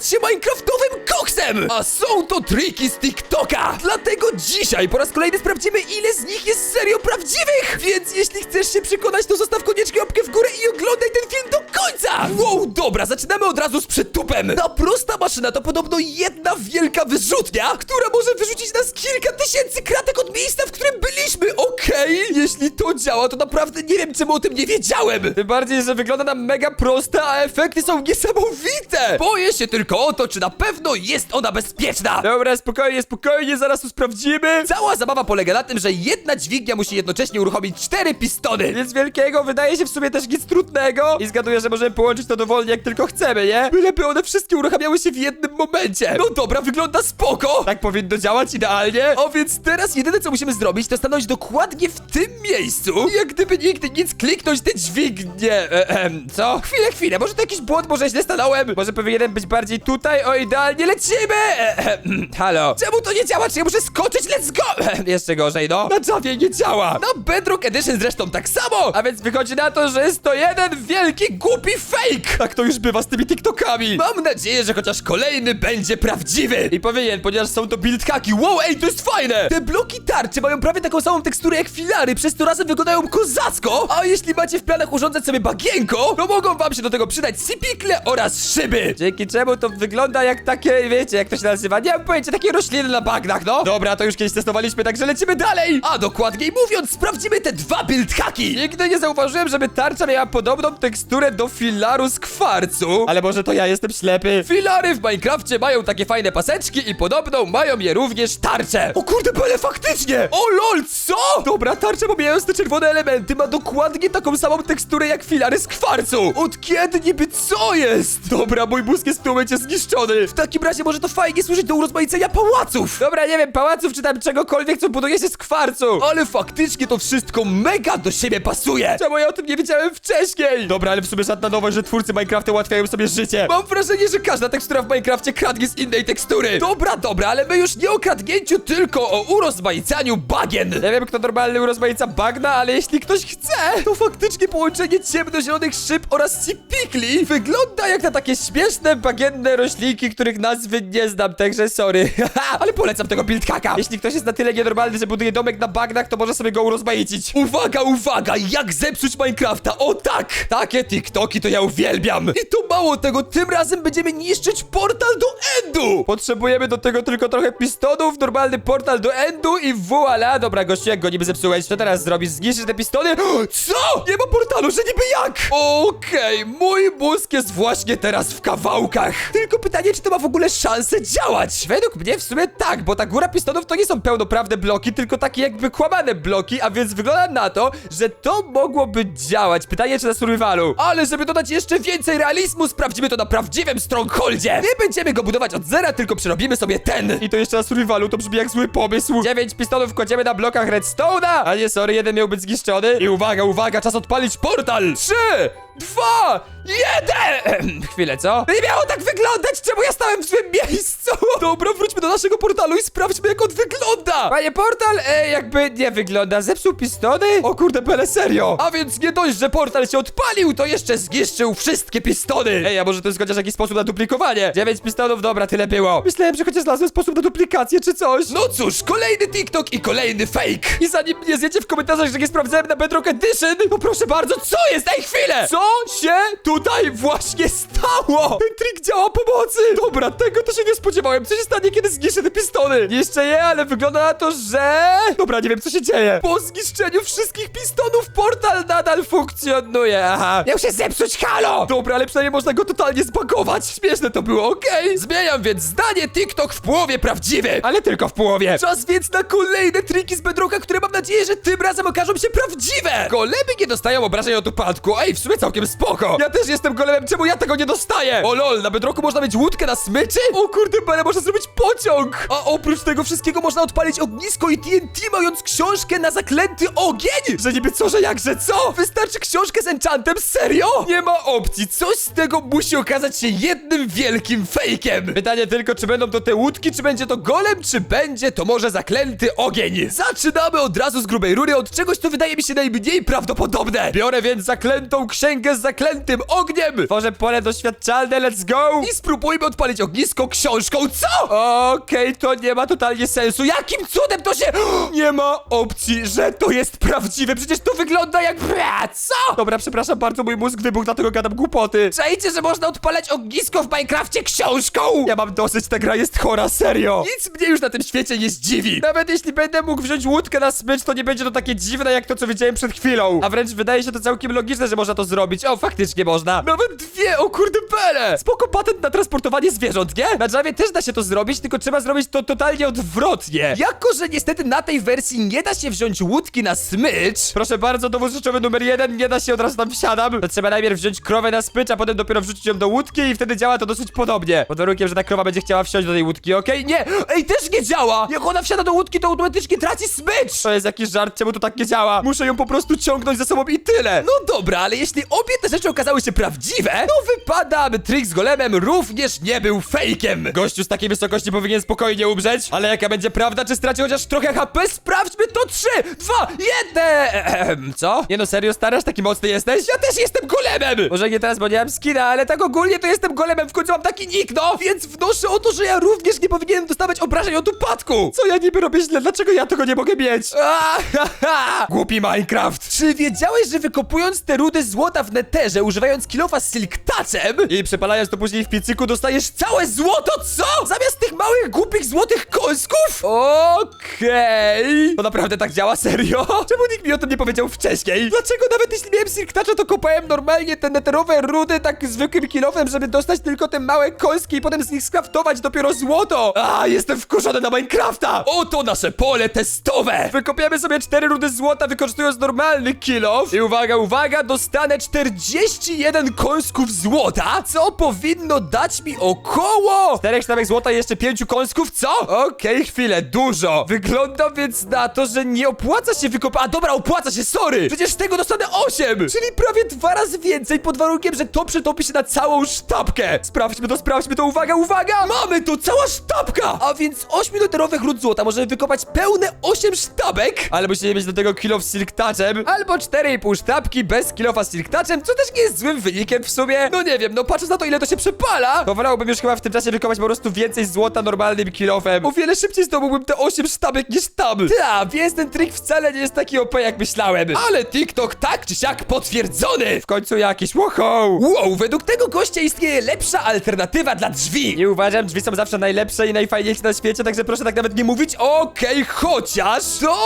stać się koksem! A są to triki z TikToka! Dlatego dzisiaj po raz kolejny sprawdzimy, ile z nich jest serio prawdziwych! Więc jeśli chcesz się przekonać, to zostaw koniecznie łapkę w górę i oglądaj ten film do końca! Wow, dobra, zaczynamy od razu z przytupem! Ta prosta maszyna to podobno jedna wielka wyrzutnia, która może wyrzucić nas kilka tysięcy kratek od miejsca, w którym byliśmy, okej? Jeśli to działa, to naprawdę nie wiem, czemu o tym nie wiedziałem! Tym bardziej, że wygląda nam mega prosta, a efekty są niesamowite! Boję się tylko o to, czy na pewno jest ona bezpieczna! Dobra, spokojnie, spokojnie, zaraz to sprawdzimy! Cała zabawa polega na tym, że jedna dźwignia musi jednocześnie uruchomić cztery pistony! Nic wielkiego, wydaje się w sumie też nic trudnego! I zgaduję, że możemy połączyć to dowolnie jak tylko chcemy, nie? Byleby one wszystkie uruchamiały się w jednym momencie! No dobra, wygląda spoko! Tak powinno działać idealnie! O, więc teraz jedyne co musimy zrobić, to stanąć dokładnie w tym miejscu! I Jak gdyby nigdy nic kliknąć te dźwignie! E, co? Chwilę, chwilę, może to jakiś błąd, może źle stanąłem? Może powinienem być bardziej tutaj? O, idealnie lecimy! E, em, halo? Czemu to nie działa? Czy ja muszę skoczyć? Let's go! E, jeszcze gorzej, no. Na Javie nie działa! Na Bedrock Edition zresztą tak samo! A więc wychodzi na to, że jest to jeden wielki, głupi fake! Tak to już bywa z tymi TikTokami! Mam nadzieję, że chociaż kolejny będzie prawdziwy! I powinien, ponieważ są to build hacki. Wow, ej, to jest fajne! Te bloki tarczy mają prawie taką samą teksturę jak filary, przez to razem wyglądają kozacko! A jeśli macie w planach urządzać sobie bagienko, to mogą wam się do tego przydać sipikle oraz szyby! Dzięki czemu to wygląda jak takie, wiecie, jak to się nazywa? Nie mam pojęcia, takie rośliny na bagnach, no! Dobra, to już kiedyś testowaliśmy, także lecimy dalej! A dokładniej mówiąc, sprawdzimy te dwa build hacki! Nigdy nie zauważyłem, żeby tarcza miała podobną teksturę do filaru z kwarcu. Ale może to ja jestem ślepy? Filary w Minecrafcie mają takie fajne paseczki i podobną mają je również tarcze. O kurde, bele, faktycznie! O lol, co? Dobra, tarcza pomijając te czerwone elementy ma dokładnie taką samą teksturę jak filary z kwarcu. Od kiedy niby co jest? Dobra, mój mózg jest w tym momencie zniszczony. W takim razie może to fajnie służyć do urozmaicenia pałaców. Dobra, nie wiem, pałaców czy tam czegokolwiek, co buduje się z kwarcu. Ale faktycznie to wszystko mega do siebie pasuje. Czemu ja o tym nie wiedziałem wcześniej? Dobra, ale w sumie żadna nowość, że twórcy Minecrafta ułatwiają sobie życie. Mam wrażenie, że każda tekstura w Minecrafcie kradnie z innej tekstury. Dobra, dobra, ale my już nie o kradnięciu, tylko o urozmaicaniu bagien. Nie wiem, kto normalny urozmaica bagna, ale jeśli ktoś chce, to faktycznie połączenie ciemnozielonych szyb oraz cipikli wygląda jak na takie śmieszne, bagienne roślinki, których nazwy nie znam, także sorry. ale polecam tego build hacka. Jeśli ktoś jest na tyle nienormalny, że buduje domek na bagnach, to może sobie go urozmaicić. Uwaga, uwaga, jak zepsuć Minecrafta, o tak! Takie TikToki to ja uwielbiam. I to mało tego, tym razem będziemy niszczyć portal do Endu. Potrzebujemy do tego tylko trochę pistonów, normalny portal do Endu i voila. Dobra, gościu, jak go niby zepsułeś, co teraz zrobisz? Zniszczysz te pistony? Co? Nie ma portalu, że niby jak? Okej, mój mózg jest właśnie teraz w kawałkach. Tylko pytanie, czy to ma w ogóle szansę działać? Według mnie w sumie tak, bo ta góra pistonów to nie są pełnoprawne bloki, tylko takie jakby kłamane bloki, a więc wygląda na to, że to mogłoby działać. Pytanie, czy na survivalu. Ale żeby dodać jeszcze więcej realizmu, sprawdzimy to na prawdziwym strongholdzie. Nie będziemy go budować od zera, tylko przerobimy sobie ten. I to jeszcze na survivalu, to brzmi jak zły pomysł. Dziewięć pistonów kładziemy na blokach redstone'a. A nie, sorry, jeden miał być zniszczony. I uwaga, uwaga, czas odpalić portal. Trzy, dwa, jeden! Chwilę, co? Nie miało tak wyglądać! Czemu ja stałem w złym miejscu? Dobra, wróćmy do naszego portalu i sprawdźmy, jak on wygląda! Panie portal, e, jakby nie wygląda. Zepsuł pistony? O kurde, bele, serio! A więc nie dość, że portal się odpalił, to jeszcze zniszczył wszystkie pistony! Ej, a może to jest chociaż jakiś sposób na duplikowanie? Dziewięć pistonów, dobra, tyle było. Myślałem, że chociaż znalazłem sposób na duplikację czy coś. No cóż, kolejny TikTok i kolejny fake! I zanim mnie zjecie w komentarzach, że nie sprawdzałem na Bedrock Edition, to proszę bardzo, co jest? Ej, chwilę! Co się tutaj właśnie stało? Ten trik działa pomocy! Dobra, tego to się nie spodziewałem. Co się stanie, kiedy zniszczę te pistony? Niszczę je, ale wygląda na to, że... Dobra, nie wiem, co się dzieje. Po zniszczeniu wszystkich pistonów portal nadal funkcjonuje. Aha. Miał się zepsuć, halo! Dobra, ale przynajmniej można go totalnie zbagować. Śmieszne to było, okej? Zmieniam więc zdanie TikTok w połowie prawdziwy. Ale tylko w połowie. Czas więc na kolejne triki z Bedrocka, które mam nadzieję, że tym razem okażą się prawdziwe. Golemy nie dostają obrażeń od upadku. Ej, w sumie całkiem spoko. Ja też jestem golemem, czemu ja tego nie dostaję? O lol, na Bedrocku można mieć łódkę na smyczy? O kurde, bele, można zrobić pociąg. A oprócz tego wszystkiego można odpalić ognisko i TNT, mając książkę na zaklęty ogień. Że niby co, że jak, że co? Wystarczy książkę z enchantem, serio? Nie ma opcji, coś z tego musi okazać się jednym wielkim fejkiem. Pytanie tylko, czy będą to te łódki, czy będzie to golem, czy będzie to może zaklęty ogień. Zaczynamy od razu z grubej rury, od czegoś, co wydaje mi się najmniej prawdopodobne. Biorę więc zaklętą księgę z zaklętym ogniem! Tworzę pole doświadczalne, let's go! I spróbujmy odpalić ognisko książką, co? Okej, to nie ma totalnie sensu. Jakim cudem to się... Nie ma opcji, że to jest prawdziwe, przecież to wygląda jak... Bra, co? Dobra, przepraszam bardzo, mój mózg wybuchł, dlatego gadam głupoty. Czajcie, że można odpalać ognisko w Minecrafcie książką? Ja mam dosyć, ta gra jest chora, serio. Nic mnie już na tym świecie nie zdziwi. Nawet jeśli będę mógł wziąć łódkę na smycz, to nie będzie to takie dziwne, jak to, co widziałem przed chwilą. A wręcz wydaje się to całkiem logiczne, że można to zrobić. O, faktycznie można. Nawet dwie, o kurde bele. Spoko patent na transportowanie zwierząt, nie? Na Javie też da się to zrobić, tylko trzeba zrobić to totalnie odwrotnie. Jako, że niestety na tej wersji nie da się wziąć łódki na smycz, proszę bardzo, dowód rzeczowy numer jeden, nie da się od razu tam wsiadam, to trzeba najpierw wziąć krowę na smycz, a potem dopiero wrzucić ją do łódki i wtedy działa to dosyć podobnie. Pod warunkiem, że ta krowa będzie chciała wsiąść do tej łódki, okej? Nie! Ej, też nie działa! Jak ona wsiada do łódki, to automatycznie traci smycz! To jest jakiś żart, czemu to tak nie działa? Muszę ją po prostu ciągnąć za sobą i tyle! No dobra, ale jeśli obie te rzeczy okazały się prawdziwe, to wypada, aby trik z golemem również nie był fejkiem! Gościu z takiej wysokości powinien spokojnie umrzeć, ale jaka będzie prawda, czy straci chociaż trochę HP? Sprawdźmy to! Trzy, dwa, jeden! Ehem, co? Nie no, serio, starasz? Taki mocny jesteś? Ja też jestem golemem! Może nie teraz, bo nie mam skina, ale tak ogólnie to jestem golemem, w końcu mam taki nick, no! Więc wnoszę o to, że ja również nie powinienem dostawać obrażeń od upadku! Co ja niby robię źle? Dlaczego ja tego nie mogę mieć? Ha, ha. Głupi Minecraft! Czy wiedziałeś, że wykopując te rudy złota w neterze, używając kilofa z silk touchem i przepalając to później w piecyku, dostajesz całe złoto, co? Zamiast tych małych, głupich, złotych kąsków? Okej. To naprawdę tak działa, serio? Czemu nikt mi o tym nie powiedział wcześniej? Dlaczego nawet jeśli miałem silk toucha, to kopałem normalnie te neterowe rudy tak zwykłym kilofem, żeby dostać tylko te małe kąski i potem z nich skraftować dopiero złoto? A, jestem wkurzony na Minecrafta! Oto nasze pole testowe! Wykopiemy sobie cztery rudy złota, wykorzystując normalny kilof. I uwaga, uwaga, dostanę 41 kąsków złota, co powinno dać mi około... Czterech sztabek złota i jeszcze pięciu kąsków, co? Okej, chwilę, dużo. Wygląda więc na to, że nie opłaca się wykopać... A dobra, opłaca się, sorry! Przecież tego dostanę 8! Czyli prawie dwa razy więcej, pod warunkiem, że to przetopi się na całą sztabkę. Sprawdźmy to, sprawdźmy to, uwaga, uwaga! Mamy tu cała sztabka! A więc 8 literowych ród złota możemy wykopać pełne 8 sztabek, ale musimy mieć do tego kilof z silk touchem, albo 4,5 sztabki bez kilofa z silk touchem, co też nie jest złym wynikiem w sumie. No nie wiem, no patrząc na to, ile to się przepala, to wolałbym już chyba w tym czasie wykopać po prostu więcej złota normalnym kilofem. O wiele szybciej zdobyłbym te 8 sztabek niż tam. Ta, więc ten trik wcale nie jest taki OP, jak myślałem. Ale TikTok tak czy siak potwierdzony! W końcu jakiś wow! Wow, według tego gościa istnieje lepsza alternatywa dla drzwi. Nie uważam, drzwi są zawsze najlepsze i najfajniejsze na świecie, także proszę tak nawet nie mówić. Okej, chociaż to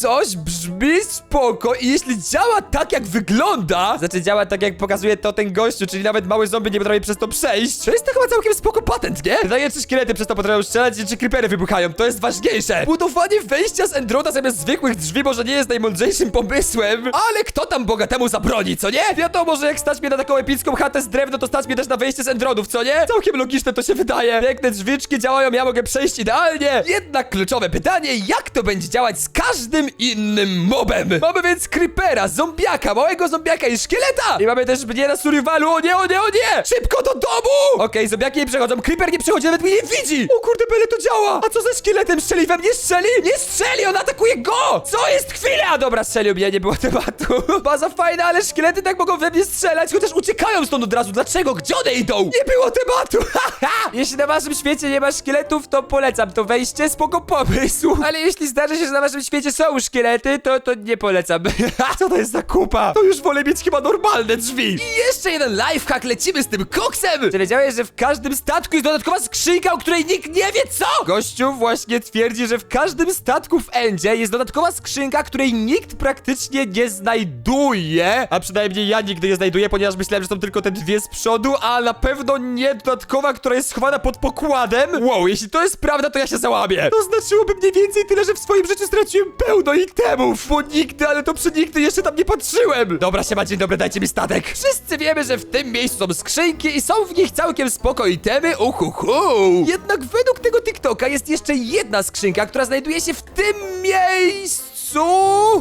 coś brzmi spoko i jeśli działa tak, jak wygląda, znaczy działa tak, jak pokazuje to ten gościu, czyli nawet mały zombie nie potrafi przez to przejść, to jest to chyba całkiem spoko patent, nie? Pytanie, czy szkielety przez to potrafią strzelać i czy creepery wybuchają, to jest ważniejsze. Budowanie wejścia z Endrona zamiast zwykłych drzwi może nie jest najmądrzejszym pomysłem, ale kto tam bogatemu zabroni, co nie? Wiadomo, że jak stać mnie na taką epicką chatę z drewna, to stać mnie też na wejście z Endronów, co nie? Całkiem logiczne to się wydaje. Piękne drzwiczki działają, ja mogę przejść idealnie. Jednak kluczowe pytanie, jak to będzie działać z każdym innym mobem? Mamy więc creepera, zombiaka, małego zombiaka i szkieleta! I mamy też mnie na survivalu, o nie, o nie, o nie! Szybko do domu! Okej, zombiaki nie przechodzą, creeper nie przechodzi, nawet mnie nie widzi! O kurde, bele to działa! A co ze szkieletem? Strzeli we mnie, strzeli? Nie strzeli, on atakuje go! Co jest chwila? Dobra, strzelił mnie, nie było tematu. Baza fajna, ale szkielety tak mogą we mnie strzelać, chociaż uciekają stąd od razu. Dlaczego? Gdzie one idą? Nie było tematu! Jeśli na waszym świecie nie ma szkieletów, to polecam to wejście, spoko pomysł. Ale jeśli zdarzy się, że na waszym świecie są szkielety, to, to nie polecam. Co to jest za kupa? To już wolę mieć chyba normalne drzwi. I jeszcze jeden lifehack, lecimy z tym koksem! Czy wiedziałeś, że w każdym statku jest dodatkowa skrzynka, o której nikt nie wie co? Gościu właśnie twierdzi, że w każdym statku w Endzie jest dodatkowa skrzynka, której nikt praktycznie nie znajduje. A przynajmniej ja nigdy nie znajduję, ponieważ myślałem, że są tylko te dwie z przodu, a na pewno nie dodatkowa, która jest schowana pod pokładem. Wow, jeśli to jest prawda, to ja się załamię. To znaczyłoby mniej więcej tyle, że w swoim życiu straciłem pełno itemów, bo nigdy, ale to przenigdy jeszcze tam nie patrzyłem. Dobra, siema, dzień dobry, dajcie mi statek. Wszyscy wiemy, że w tym miejscu są skrzynki i są w nich całkiem spoko itemy, uhuhu. Jednak według tego TikToka jest jeszcze jedna skrzynka, która znajduje się w tym miejscu.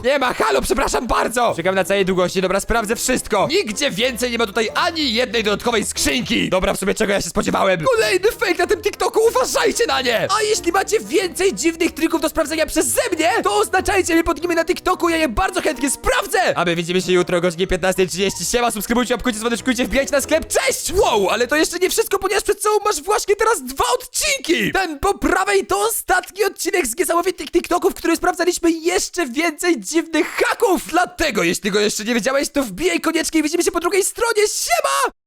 Nie ma, halo, przepraszam bardzo! Czekam na całej długości, dobra, sprawdzę wszystko. Nigdzie więcej nie ma tutaj ani jednej dodatkowej skrzynki. Dobra, w sumie czego ja się spodziewałem? Kolejny fake na tym TikToku, uważajcie na nie! A jeśli macie więcej dziwnych trików do sprawdzenia przeze mnie, to oznaczajcie mnie pod nimi na TikToku, ja je bardzo chętnie sprawdzę! A my widzimy się jutro o godzinie 15.30. Siema, subskrybujcie, łapkujcie, dzwoneczkujcie, wbijajcie na sklep, cześć! Wow, ale to jeszcze nie wszystko, ponieważ przed sobą masz właśnie teraz dwa odcinki! Ten po prawej to ostatni odcinek z niesamowitych TikToków, w którym sprawdzaliśmy jeszcze więcej dziwnych haków! Dlatego, jeśli go jeszcze nie wiedziałeś, to wbijaj koniecznie i widzimy się po drugiej stronie, siema!